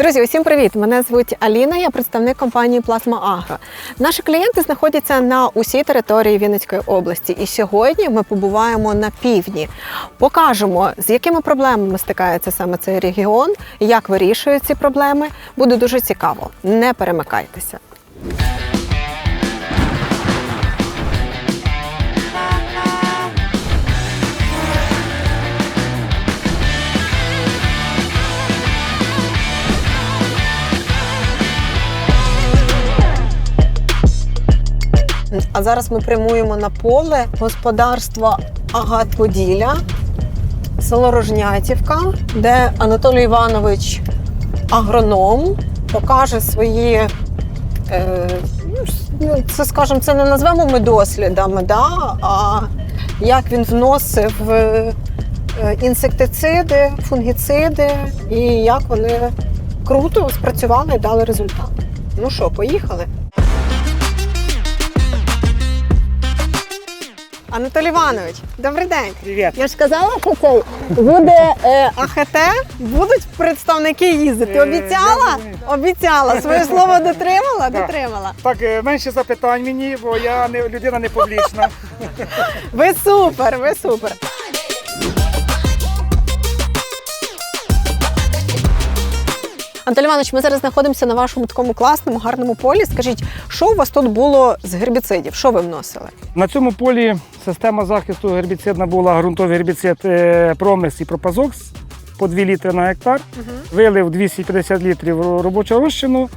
Друзі, усім привіт! Мене звуть Аліна, я представник компанії Плазма Агро. Наші клієнти знаходяться на усій території Вінницької області. І сьогодні ми побуваємо на півдні. Покажемо, з якими проблемами стикається саме цей регіон, як вирішують ці проблеми. Буде дуже цікаво. Не перемикайтеся. А зараз ми прямуємо на поле господарства Агатподілля, село Рожнятівка, де Анатолій Іванович агроном покаже свої. Е, ну, ну, це, скажімо, це не назвемо ми дослідами, да? а як він вносив е, інсектициди, фунгіциди, і як вони круто спрацювали і дали результат. Ну що, поїхали? Анатолій Іванович, добрий день. Привіт. Я ж казала, що це буде е, АХТ, будуть представники їздити. Е, Обіцяла? я. Обіцяла. Своє слово дотримала? Так. Дотримала. Так, е, менше запитань мені, бо я не людина не публічна. Ви супер, ви супер. Анатолій Іванович, ми зараз знаходимося на вашому такому класному, гарному полі. Скажіть, що у вас тут було з гербіцидів? Що ви вносили? На цьому полі система захисту гербіцидна була ґрунтовий гербіцид е, Промес і Пропазокс по 2 літри на гектар. Вилив 250 літрів робочого розчину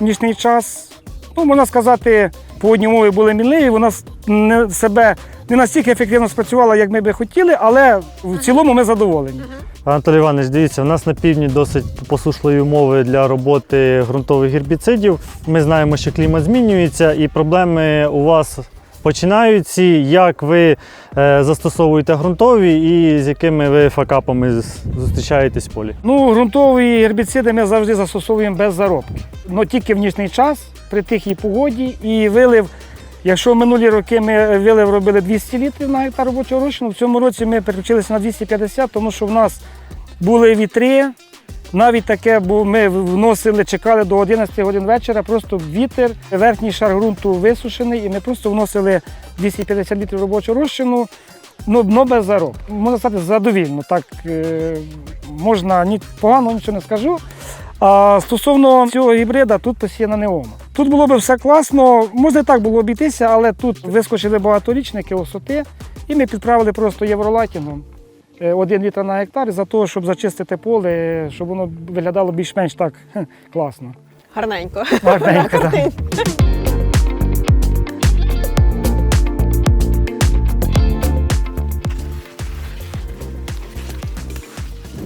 в нічний час. Ну, можна сказати, погодні умови були мінливі, вона не, себе не настільки ефективно спрацювала, як ми би хотіли, але в цілому ми задоволені. Анатолій Іванович, дивіться, у нас на півдні досить посушливі умови для роботи ґрунтових гербіцидів. Ми знаємо, що клімат змінюється і проблеми у вас починаються. Як ви е, застосовуєте ґрунтові і з якими ви факапами зустрічаєтесь в полі? Ну, ґрунтові гербіциди ми завжди застосовуємо без заробки. Ну тільки в нічний час, при тихій погоді і вилив. Якщо минулі роки ми вилив робили 200 літрів на гектар робочого розчину, в цьому році ми переключилися на 250, тому що в нас були вітри. Навіть таке, бо ми вносили, чекали до 11 годин вечора, просто вітер, верхній шар ґрунту висушений, і ми просто вносили 250 літрів робочого розчину, ну, но без заробки. Можна сказати, задовільно. Так е, можна ні погано нічого не скажу. А стосовно цього гібрида, тут посіяна неома. Тут було б все класно, можна і так було обійтися, але тут вискочили багаторічники, осоти, і ми підправили просто євролатіном. е, Один літр на гектар за того, щоб зачистити поле, щоб воно виглядало більш-менш так класно. Гарненько. Гарненько, так.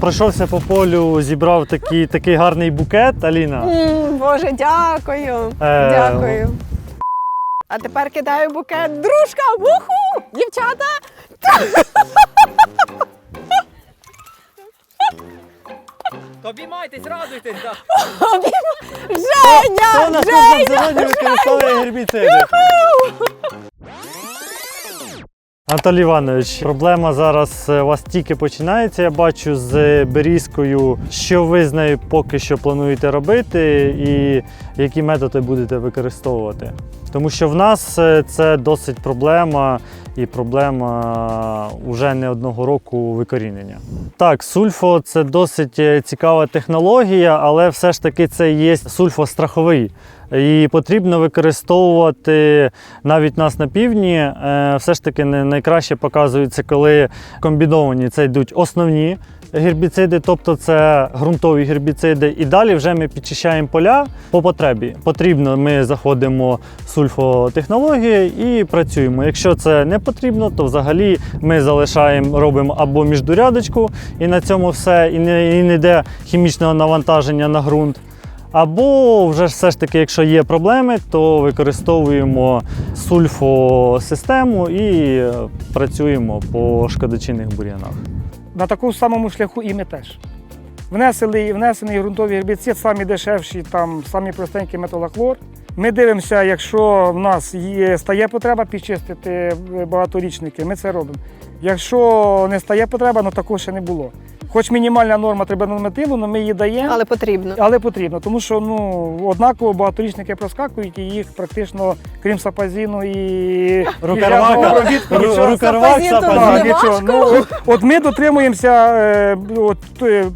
Пройшовся по полю, зібрав такий, такий гарний букет, Аліна. М, Боже, дякую. Е, Дякую. А тепер кидаю букет. Дружка! Вуху! Дівчата! Обіймайтесь, радуйтесь. Да. Женя! Хто на кожному зелені використовує гербіциди? Анатолій Іванович, проблема зараз е, у вас тільки починається. Я бачу з берізкою, що ви з нею поки що плануєте робити, і які методи будете використовувати. Тому що в нас е, це досить проблема і проблема вже не одного року викорінення. Так, сульфо це досить е, цікава технологія, але все ж таки це є сульфо страховий. І потрібно використовувати навіть нас на півдні. е, Все ж таки найкраще показується, коли комбіновані це йдуть основні гербіциди, тобто це ґрунтові гербіциди. І далі вже ми підчищаємо поля по потребі. Потрібно, ми заходимо в сульфотехнологію і працюємо. Якщо це не потрібно, то взагалі ми залишаємо, робимо або міждурядочку, і на цьому все, і не, і не йде хімічного навантаження на ґрунт. Або вже все ж таки, якщо є проблеми, то використовуємо сульфосистему і е, працюємо по шкодочинних бур'янах. На такому самому шляху і ми теж. Внесли, внесений ґрунтовий гербіцид, самі дешевші, там, самі простенький металоклор. Ми дивимося, якщо в нас є, стає потреба підчистити е, багаторічники, ми це робимо. Якщо не стає потреба, ну такого ще не було. Хоч мінімальна норма трибонометилу, але ми її даємо. Але потрібно. Але потрібно, тому що ну однаково багаторічники проскакують і їх практично, крім сапазіну і Рукарвака. Рукарвак, Сапазін. Ну, от, от ми дотримуємося е, от, е,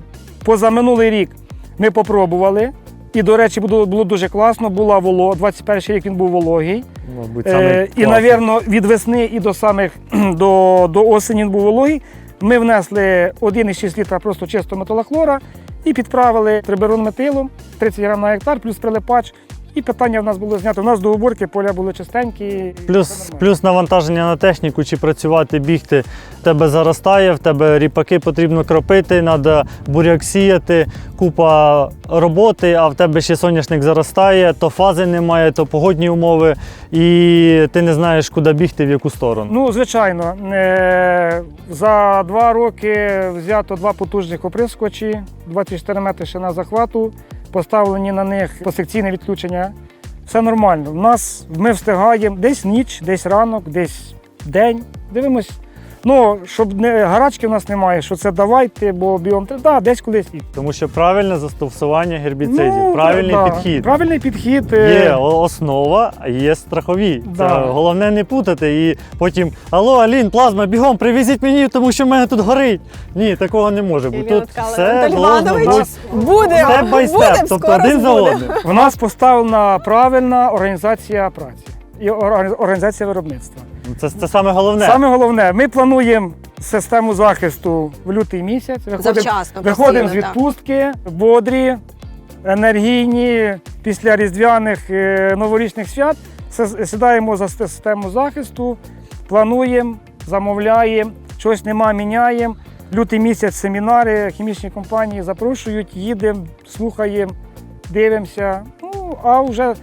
позаминулий рік. Ми попробували. І, до речі, було, було дуже класно. Була воло, 21 рік він був вологий. Мабуть, Е, саме і, напевно, від весни і до самих до, до осені він був вологий. Ми внесли 1,6 літра просто чистого металохлора і підправили триберонметилом 30 грам на гектар, плюс прилипач. І питання в нас було знято. У нас до уборки поля були чистенькі. Плюс, плюс навантаження на техніку, чи працювати, бігти. Тебе заростає, в тебе ріпаки потрібно кропити, треба буряк сіяти, купа роботи, а в тебе ще соняшник заростає, то фази немає, то погодні умови, і ти не знаєш, куди бігти, в яку сторону. Ну, звичайно, е, за два роки взято два потужних оприскувачі, 24 метри шина захвату, поставлені на них посекційне відключення. Все нормально. У нас ми встигаємо десь ніч, десь ранок, десь день. Дивимось. Ну, щоб не гарачки в нас немає, що це давайте, бо біом да, десь колись. і. Тому що правильне застосування гербіцидів, Ну, правильний да, підхід. Правильний підхід. е, Є основа, а є страхові. Да. Це головне не путати. І потім Алло, Алін, плазма, бігом, привезіть мені, тому що в мене тут горить. Ні, такого не може бути. Тут все должно бути Буде, степ бай степ, тобто один за одним. В нас поставлена правильна організація праці і орга- організація виробництва. Це, це саме головне. Саме головне, ми плануємо систему захисту в лютий місяць. Виходимо, Завчасно, виходимо з відпустки, бодрі, енергійні після різдвяних е, новорічних свят. Сідаємо за систему захисту, плануємо, замовляємо, щось нема, міняємо. Лютий місяць семінари, хімічні компанії запрошують, їдемо, слухаємо, дивимося. Ну, а вже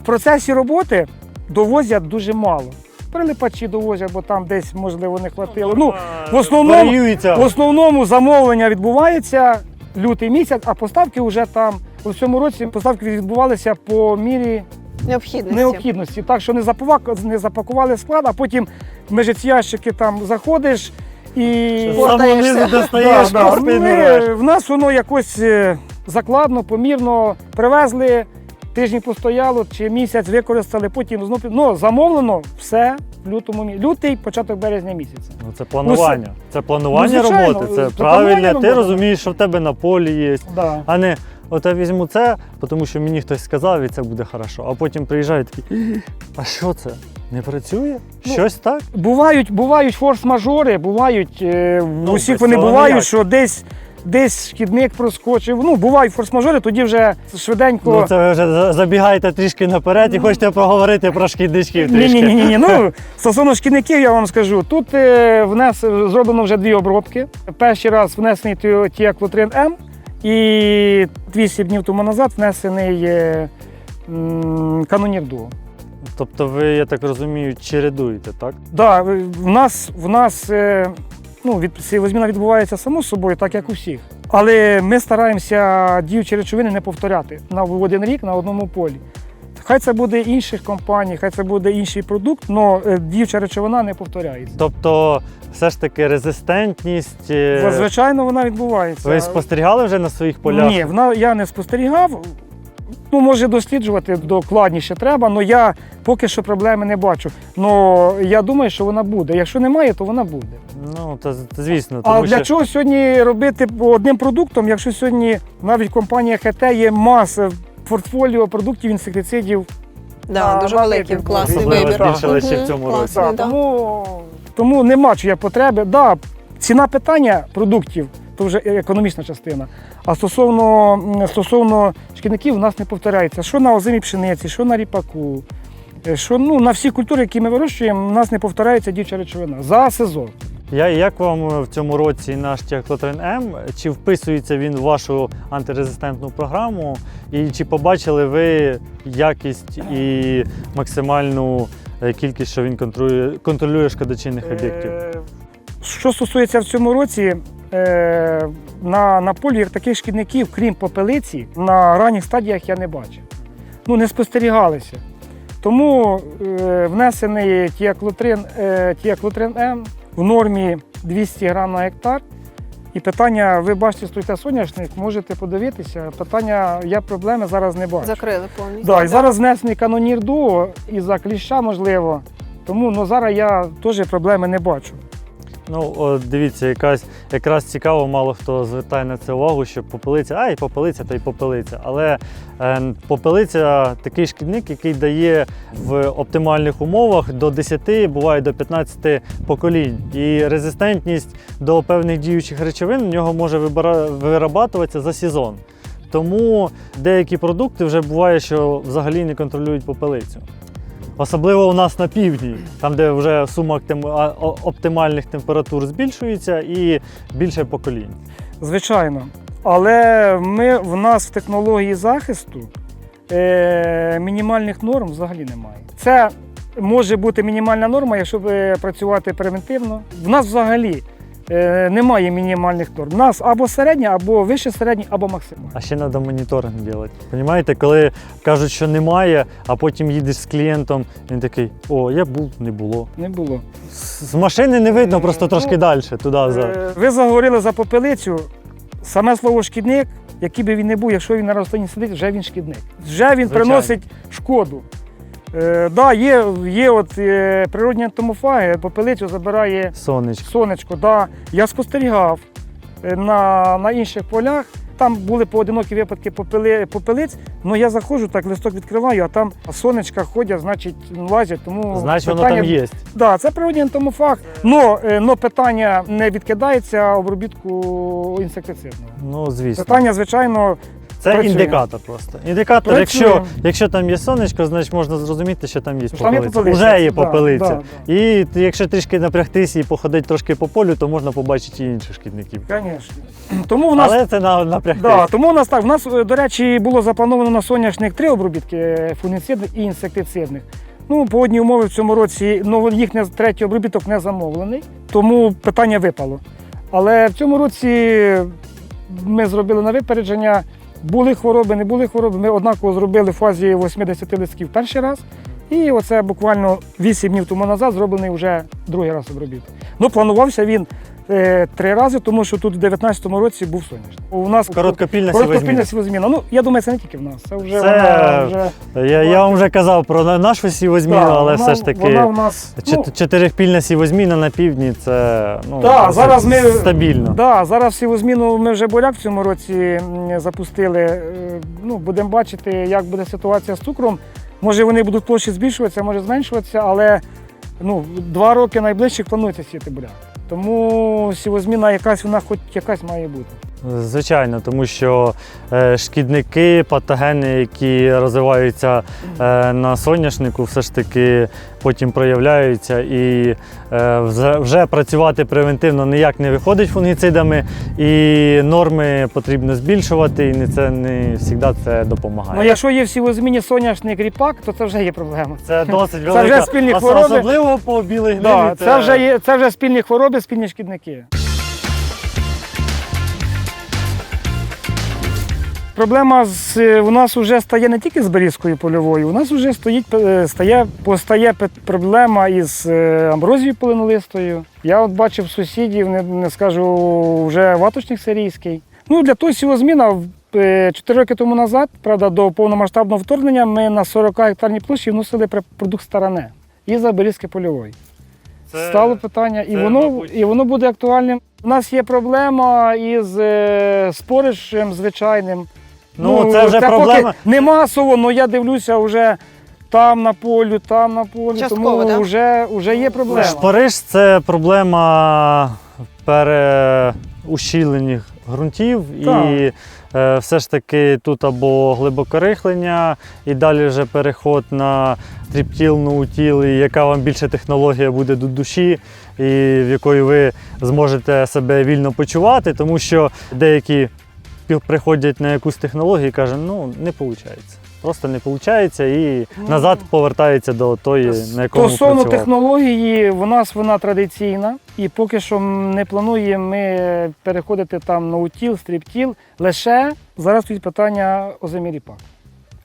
в процесі роботи довозять дуже мало. Прилипачі довозять, бо там десь, можливо, не хватило. Ну, в основному, Варіюється. в основному замовлення відбувається лютий місяць, а поставки вже там. У цьому році поставки відбувалися по мірі Необхідності. необхідності. Так що не запакували, не запакували склад, а потім межі ці ящики там заходиш і достаєш, Да, да. по Ми- в нас воно якось е, закладно, помірно привезли, тиждень постояло чи місяць використали, потім знов ну, замовлено все в лютому лютий, початок березня місяця. Ну, це планування. Це планування Ну, звичайно, роботи. це правильне. Ти роботи. розумієш, що в тебе на полі є. Да. А не от я візьму це, тому що мені хтось сказав, і це буде хорошо. А потім приїжджають такі, а що це? Не працює? Ну, Щось так? Бувають, бувають форс-мажори, бувають, е, Ну, усіх вони бувають, ніяк. що десь. Десь шкідник проскочив. Ну, бувають форс-мажори, тоді вже швиденько. Ну, це ви вже забігаєте трішки наперед і хочете проговорити про шкідничків трішки. ні, ні, ні. Ну стосовно шкідників, я вам скажу. Тут е, внес зроблено вже дві обробки. Перший раз внесений тіаклотрин М, і 200 днів тому назад внесений е, м, канонір Дуо. Тобто ви, я так розумію, чередуєте, так? Да, в нас в нас е, ну, від, сівозміна відбувається само собою, так як у всіх. Але ми стараємося діючі речовини не повторяти на в один рік на одному полі. Хай це буде інших компаній, хай це буде інший продукт, але діюча речовина не повторяється. Тобто, все ж таки резистентність. е, Звичайно, вона відбувається. Ви спостерігали вже на своїх полях? Ні, вона, я не спостерігав. Ну, може, досліджувати докладніше треба, але я поки що проблеми не бачу. Ну я думаю, що вона буде. Якщо немає, то вона буде. Ну, та, та звісно, А для що чого сьогодні робити одним продуктом, якщо сьогодні навіть компанія ХТ є маса портфоліо продуктів інсектицидів. Да, А, дуже великий класний вибір. збільшили ще в цьому да. тому, тому нема чого потреби. Да, ціна питання продуктів то вже економічна частина. А стосовно, стосовно шкідників, у нас не повторяється. Що на озимій пшениці, що на ріпаку, е, що ну, на всі культури, які ми вирощуємо, у нас не повторяється діюча речовина за сезон. Я, як вам е, в цьому році наш тіаклотрин М? Чи вписується він в вашу антирезистентну програму? І чи побачили ви якість і максимальну е, кількість, що він контролює, контролює шкодочинних об'єктів? Е, Що стосується в цьому році, е, на, на полі таких шкідників, крім попелиці, на ранніх стадіях я не бачив. ну, не спостерігалися. Тому е, внесений тіаклотрин, е, тіаклотрин М в нормі 200 грам на гектар. І питання, ви бачите, стоїте соняшник, можете подивитися. Питання, я проблеми зараз не бачу. Закрили повністю. Да, і зараз внесений канонір дуо і за кліща можливо. Тому ну, зараз я теж проблеми не бачу. Ну, от дивіться, якась якраз цікаво, мало хто звертає на це увагу, що попелиця, ай, попелиця та й попелиця. Але е, попелиця такий шкідник, який дає в оптимальних умовах до 10, буває до 15 поколінь. І резистентність до певних діючих речовин в нього може вирабатуватися за сезон. Тому деякі продукти вже буває, що взагалі не контролюють попелицю. Особливо у нас на півдні, там, де вже сума оптимальних температур збільшується і більше поколінь. Звичайно. Але ми, в нас в технології захисту е, мінімальних норм взагалі немає. Це може бути мінімальна норма, якщо е, працювати превентивно. В нас взагалі немає мінімальних норм. У нас або середня, або вище середня, або максимальна. А ще треба моніторинг робити. Понімаєте, коли кажуть, що немає, а потім їдеш з клієнтом, він такий: о, я був, не було. Не було. З машини не видно, Е, просто ну, трошки далі, туди. За. Е, Ви заговорили за попелицю. Саме слово шкідник, який би він не був, якщо він на рослині сидить, вже він шкідник. Вже він Звичайно. приносить шкоду. Е, да, є, є от, е, природні ентомофаги, попелицю забирає Сонечко. сонечко. Да. Я спостерігав е, на, на інших полях. Там були поодинокі випадки попели, попелиць, але я заходжу, так листок відкриваю, а там сонечка ходять, значить, лазять. Тому Значить, воно там є. Да, це природній ентомофаг. Но, е, питання не відкидається обробітку інсектицидного. Ну, звісно. Питання, звичайно, Це працює. індикатор просто. Індикатор, Працює. якщо, якщо там є сонечко, значить можна зрозуміти, що там є там є попелиця. попелиця. Уже є Да, попелиця. да, да. І якщо трішки напрягтися і походити трошки по полю, то можна побачити і інших шкідників. Звісно. Тому в нас, Але це на, напрягтись. да, тому у нас так. У нас, до речі, було заплановано на соняшник три обробітки е, фунгіцидних і інсектицидних. Ну, погодні умови в цьому році, ну, їх не, третій обробіток не замовлений, тому питання випало. Але в цьому році ми зробили на випередження. Були хвороби, не були хвороби. Ми однаково зробили в фазі 80 листків перший раз. І оце буквально 8 днів тому назад зроблений вже другий раз обробіток. Ну, планувався він е, три рази, тому що тут в 19-му році був сонячний. У нас Короткопільна короткопільна сівозміна. сівозміна. Ну, я думаю, це не тільки в нас. Це вже Це- вона вже Я, я вам вже казав про нашу сівозміну, Да, але вона- все ж таки Вона в нас, ну, сівозміна на півдні це ну, Да, це зараз ми- стабільно. Да, зараз сівозміну ми вже буряк в цьому році запустили. Е, Ну, будемо бачити, як буде ситуація з цукром. Може вони будуть площі збільшуватися, може зменшуватися, але ну, два роки найближчих планується сіяти буряк. Тому сівозміна якась вона хоч якась має бути. Звичайно, тому що е, шкідники, патогени, які розвиваються е, на соняшнику, все ж таки потім проявляються і е, вже, працювати превентивно ніяк не виходить фунгіцидами, і норми потрібно збільшувати, і це не завжди це допомагає. Ну, якщо є в сівозміні соняшник ріпак, то це вже є проблема. Це досить вже спільні хвороби. особливо по білій гнилі. Да, це, вже є, це вже спільні хвороби, спільні шкідники. Проблема з, е, у нас вже стає не тільки з берізкою польовою, у нас вже стоїть, е, стає, постає проблема із е, амброзією полинолистою. Я от бачив сусідів, не, не скажу, вже ваточник сирійський. Ну, для того сівозміна 4 роки тому назад, правда, до повномасштабного вторгнення ми на 40 гектарній площі вносили продукт старане із за берізки польової. Це- Стало питання, і це, воно, мабуть- і воно буде актуальним. У нас є проблема із е, споришем звичайним. Ну, це вже проблема. Поки не масово, але я дивлюся вже там на полю, там на полі. Частково, тому да? вже, вже є проблема. Шпариж це проблема переущільнених ґрунтів Так. і е, все ж таки тут або глибокорихлення, і далі вже переход на тріптіл, ноутіл, і яка вам більше технологія буде до душі, і в якої ви зможете себе вільно почувати, тому що деякі приходять на якусь технологію і кажуть, ну не виходить. Просто не виходить і Ну, назад повертається до тої, на якому Стосовно працював. технології, в нас вона традиційна, і поки що не плануємо ми переходити там на утіл, стріптіл. Лише зараз тут питання озимі ріпак.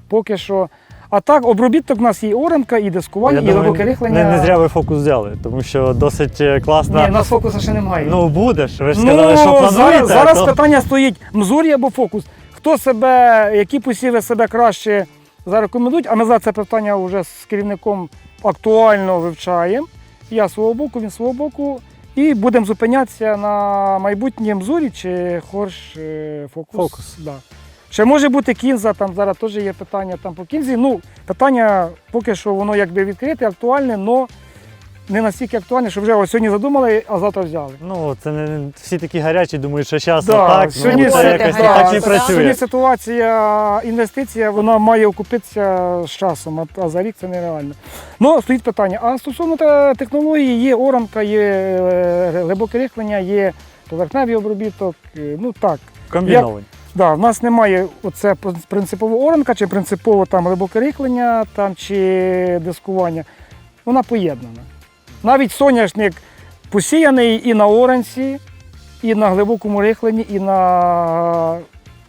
Поки що. А так, обробіток у нас і оранка, і дискування, Я і думаю, глибоке рихлення. не, не зря ви фокус взяли, тому що досить е, класна. Ні, у нас фокуса ще немає. Ну буде ж. Ви ж Ну, сказали, що плануєте. зараз, зараз то... питання стоїть мзурі або фокус. Хто себе, які посіви себе краще зарекомендують, а ми зараз це питання вже з керівником актуально вивчаємо. Я свого боку, він свого боку. І будемо зупинятися на майбутнє мзурі чи хорш е, фокус. Фокус. Да. Ще може бути кінза, там зараз теж є питання там по кінзі. Ну, питання поки що воно якби відкрите, актуальне, але не настільки актуальне, що вже ось сьогодні задумали, а завтра взяли. Ну, це не всі такі гарячі, думають, що зараз Да, так, сьогодні ну, це якось гаряче, так да. працює. Сьогодні ситуація, інвестиція, вона має окупитися з часом, а, а за рік це нереально. Ну, стоїть питання. А стосовно технології, є оранка, є е, глибоке рихлення, є поверхневий обробіток. е, Ну так. Комбіновані. Да, в нас немає оце принципово оранка, чи принципово там глибоке рихлення, там, чи дискування. Вона поєднана. Навіть соняшник посіяний і на оранці, і на глибокому рихленні, і на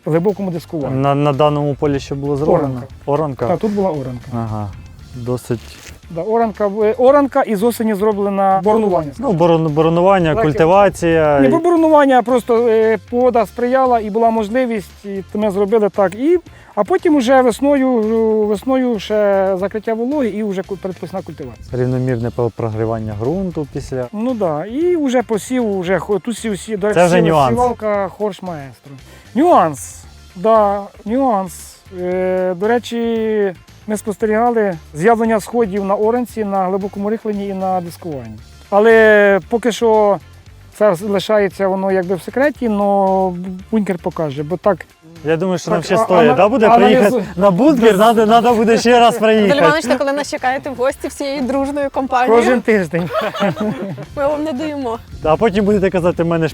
глибокому дискуванні. На, на даному полі що було зроблено? Оранка. Оранка. Так, тут була оранка. Ага. Досить. Да, оранка, оранка і з осені зроблена боронування. Ну, боронування, Так, культивація. Не бо боронування, просто е, погода сприяла і була можливість, і ми зробили так. І, а потім вже весною, е, весною ще закриття вологи і вже передпосна культивація. Рівномірне прогрівання ґрунту після. Ну так, да. і вже посів, вже тут сі всі до нюанс. сівалка хорш маестро. Нюанс. Да, нюанс. Е, до речі, ми спостерігали з'явлення сходів на оранці, на глибокому рихленні і на дискуванні. Але поки що це лишається воно якби в секреті, але бункер покаже, бо так Я думаю, що нам ще стоїть, да, буде приїхати на бункер, треба, треба буде ще раз приїхати. Іванович, коли нас чекаєте в гості всією дружною компанією, кожен тиждень. ми вам не даємо. А потім будете казати, в мене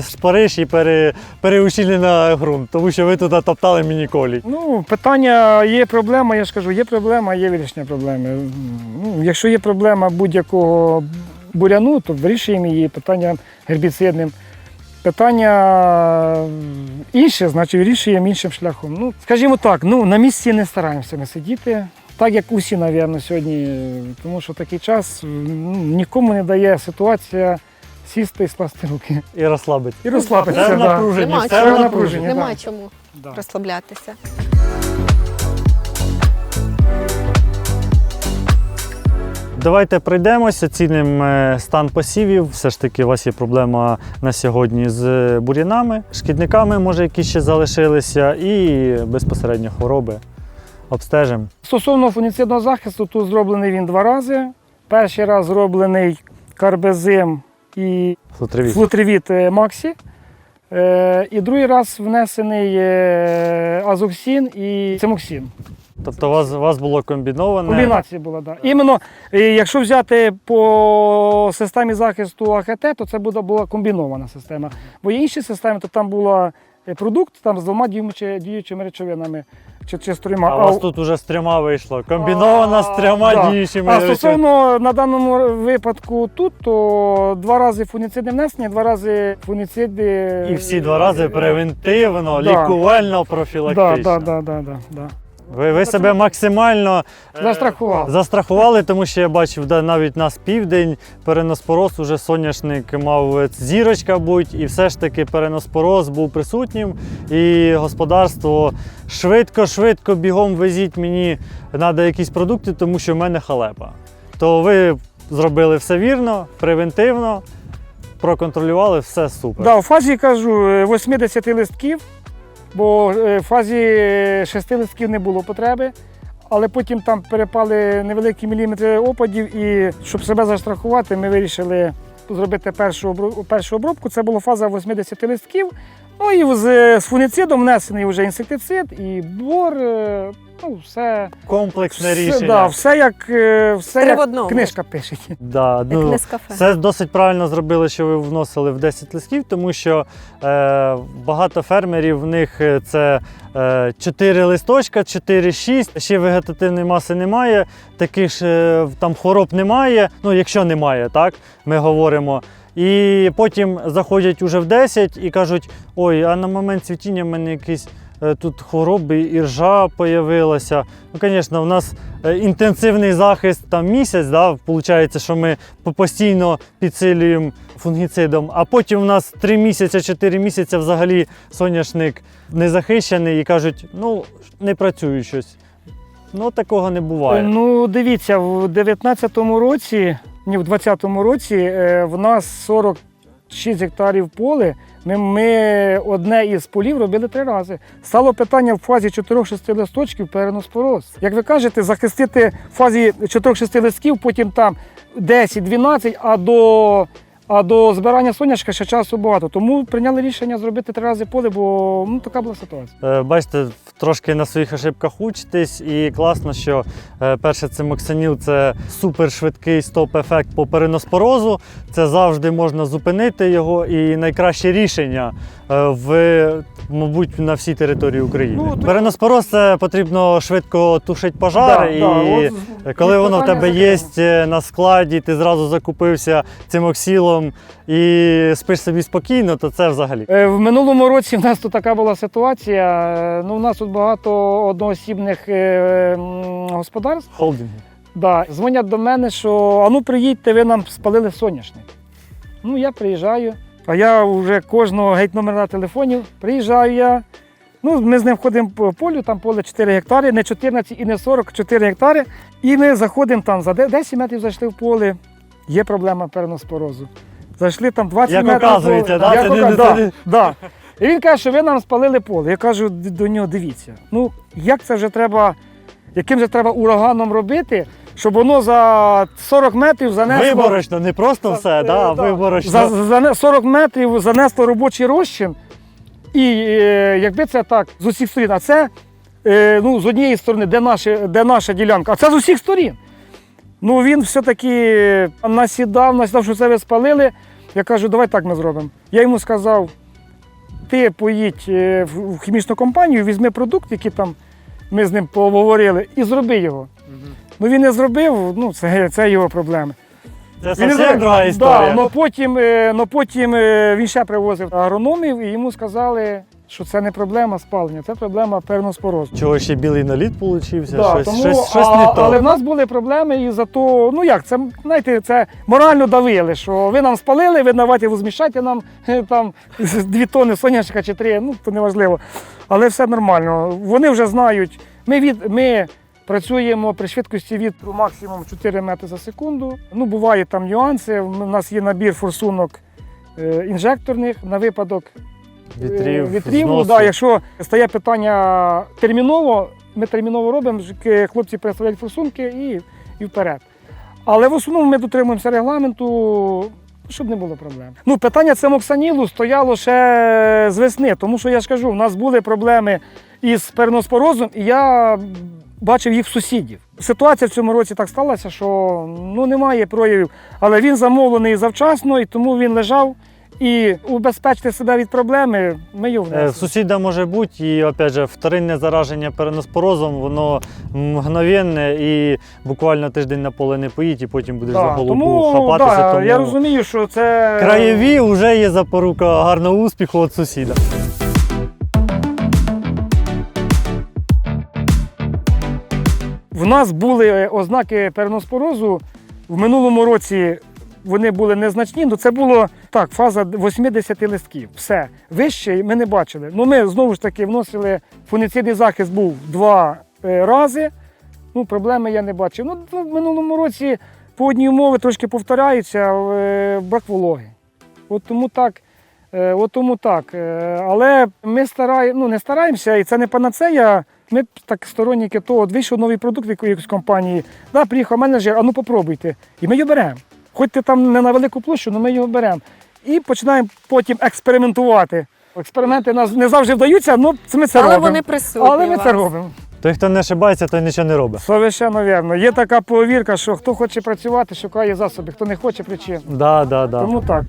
шпариш і пере, переущільнена ґрунт, тому що ви туди топтали мені колій. Ну, питання є проблема, я ж кажу, є проблема, є вирішення проблеми. Ну, якщо є проблема будь-якого буряну, то вирішуємо її питанням гербіцидним. Питання інше, значить, вирішуємо іншим шляхом. Ну, скажімо так, ну, на місці не стараємося ми сидіти. Так як усі, мабуть, сьогодні, тому що такий час ну, нікому не дає ситуація сісти і скласти руки. І розслабити. І розслабитися. Це да. напруження. Нема це чому. да. Нема чому Да. розслаблятися. Давайте пройдемося, оцінимо е, стан посівів. Все ж таки, у вас є проблема на сьогодні з бур'янами, шкідниками, може, які ще залишилися, і безпосередньо хвороби. Обстежимо. Стосовно фуніцидного захисту, тут зроблений він два рази. Перший раз зроблений карбезим і Флутривіт. флутривіт е, Максі. Е, І другий раз внесений е, азоксин і цимоксин. Тобто у вас, у вас було комбіноване. Комбінація була, так. Да. Іменно, е, якщо взяти по системі захисту АХТ, то це була комбінована система. Бо є інші системи, то там була е, продукт там, з двома діючими, речовинами чи, чи з трьома. А у вас тут уже з трьома вийшло. Комбінована з трьома Да. діючими. А речовинами. стосовно на даному випадку тут, то два рази фуніцидне внесення, два рази фуніциди. І всі два рази превентивно, Да. лікувально, Да, профілактично. да, да, да, да, да. Ви, ви себе максимально е, Застрахував. застрахували, тому що я бачив, да, навіть нас південь переноспороз, уже соняшник мав е, зірочка бути, і все ж таки переноспороз був присутнім. І господарство швидко-швидко бігом везіть мені треба якісь продукти, тому що в мене халепа. То ви зробили все вірно, превентивно, проконтролювали, все супер. Да, у фазі кажу е, 80 листків, бо е, в фазі 6 листків не було потреби. Але потім там перепали невеликі міліметри опадів, і щоб себе застрахувати, ми вирішили зробити першу, першу обробку. Це була фаза 80 листків. Ну і з, фуніцидом внесений вже інсектицид і бор. Ну, все, Комплексне все, рішення. да, все як, е, все як одному. книжка пише. Да, ну. Це досить правильно зробили, що ви вносили в 10 листків, тому що е, багато фермерів в них е, це е, 4 листочка, 4-6, ще вегетативної маси немає, таких ж е, там хвороб немає. Ну, якщо немає, так ми говоримо. І потім заходять уже в 10 і кажуть: ой, а на момент цвітіння в мене якийсь тут хвороби, і ржа появилася. Ну, звісно, у нас е, інтенсивний захист там місяць, да, виходить, що ми постійно підсилюємо фунгіцидом, а потім у нас 3 місяці, 4 місяці взагалі соняшник не захищений і кажуть, ну, не працює щось. Ну, такого не буває. Ну, дивіться, в 19-му році, ні, в 20-му році е, в нас 46 гектарів поле. Ми, ми одне із полів робили три рази. Стало питання в фазі 4-6 листочків переноспороз. Як ви кажете, захистити в фазі 4-6 листків, потім там 10-12, а до, а до збирання соняшка ще часу багато. Тому прийняли рішення зробити три рази поле, бо ну, така була ситуація. Е, Бачите, трошки на своїх ошибках учитесь, і класно, що е, перше це Моксаніл це супершвидкий стоп-ефект по переноспорозу. Це завжди можна зупинити його, і найкраще рішення в, мабуть, на всій території України. Ну, так- Переноспороз це потрібно швидко тушити пожар, і от коли воно в тебе є на складі, ти зразу закупився цим оксілом і спиш собі спокійно, то це взагалі. Е, В минулому році в нас тут така була ситуація. Е, Ну, у нас тут багато одноосібних е, м, господарств. Холдинг. Да, дзвонять до мене, що а ну приїдьте, ви нам спалили соняшник. Ну, я приїжджаю, а я вже кожного геть номера телефонів. Приїжджаю я. Ну, ми з ним ходимо по полю, там поле 4 гектари, не 14 і не 40, 4 гектари. І ми заходимо там за де- 10 метрів зайшли в поле. Є проблема переноспорозу. Зайшли там 20 Як метрів. оказується, да? Як ока- да, да. І він каже, що ви нам спалили поле. Я кажу до нього, дивіться, ну як це вже треба, яким же треба ураганом робити, щоб воно за 40 метрів занесло. Виборочно, не просто все, Е, да, а да. виборочно. За, за 40 метрів занесло робочий розчин. І е, якби це так з усіх сторін, а це е, ну, з однієї сторони, де, наші, де наша ділянка, а це з усіх сторін. Ну він все-таки насідав, насідав, що це ви спалили. Я кажу, давай так ми зробимо. Я йому сказав, ти поїдь е, в в хімічну компанію, візьми продукт, який там ми з ним поговорили, і зроби його. Ну він не зробив, ну це, це його проблеми. Це Він зовсім зробив. друга Да, історія. но потім, е, но потім е, він ще привозив агрономів, і йому сказали, що це не проблема спалення, це проблема перноспорозу. Чого ще білий наліт получився? Да, щось, тому, щось, щось а, не то. Але в нас були проблеми і за то, ну як, це знаєте, це морально давили, що ви нам спалили, ви давайте возміщайте нам е, там дві тони соняшка чи три, ну то неважливо. Але все нормально. Вони вже знають. Ми від ми працюємо при швидкості вітру максимум 4 метри за секунду. Ну, буває там нюанси. У нас є набір форсунок е, інжекторних на випадок Вітрів, Е, вітрів зносу. да, якщо стає питання терміново, ми терміново робимо, хлопці переставляють форсунки і, і вперед. Але в основному ми дотримуємося регламенту, щоб не було проблем. Ну, питання цемоксанілу стояло ще з весни, тому що я ж кажу, у нас були проблеми із переноспорозом, і я бачив їх сусідів. Ситуація в цьому році так сталася, що ну, немає проявів, але він замовлений завчасно, і тому він лежав. І убезпечити себе від проблеми, ми його Е, внесли. Сусіда може бути, і опять же, вторинне зараження переноспорозом, воно мгновенне і буквально тиждень на поле не поїдь, і потім будеш за Да, голубу тому, хапатися. да, тому я розумію, що це краєві вже є запорука гарного успіху від сусіда. В нас були ознаки переноспорозу. В минулому році вони були незначні, але це було так, фаза 80 листків. Все. Вище ми не бачили. Ну, ми знову ж таки вносили фунгіцидний захист був два е, рази. Ну, проблеми я не бачив. Ну, в минулому році по одній умови трошки повторяються, е, брак вологи. От тому так. Е, От тому так. Але ми стараємо, ну не стараємося, і це не панацея. Ми так сторонники того, от вийшов новий продукт від якоїсь компанії, да, приїхав менеджер, а ну попробуйте. І ми його беремо. Хоч ти там не на велику площу, але ми його беремо. І починаємо потім експериментувати. Експерименти нас не завжди вдаються, але це ми це Але робимо. вони присутні. Але ми у це робимо. Той, хто не ошибається, той нічого не робить. Совершенно вірно. Є така повірка, що хто хоче працювати, шукає засоби, хто не хоче причин. Да, да, да. Тому так.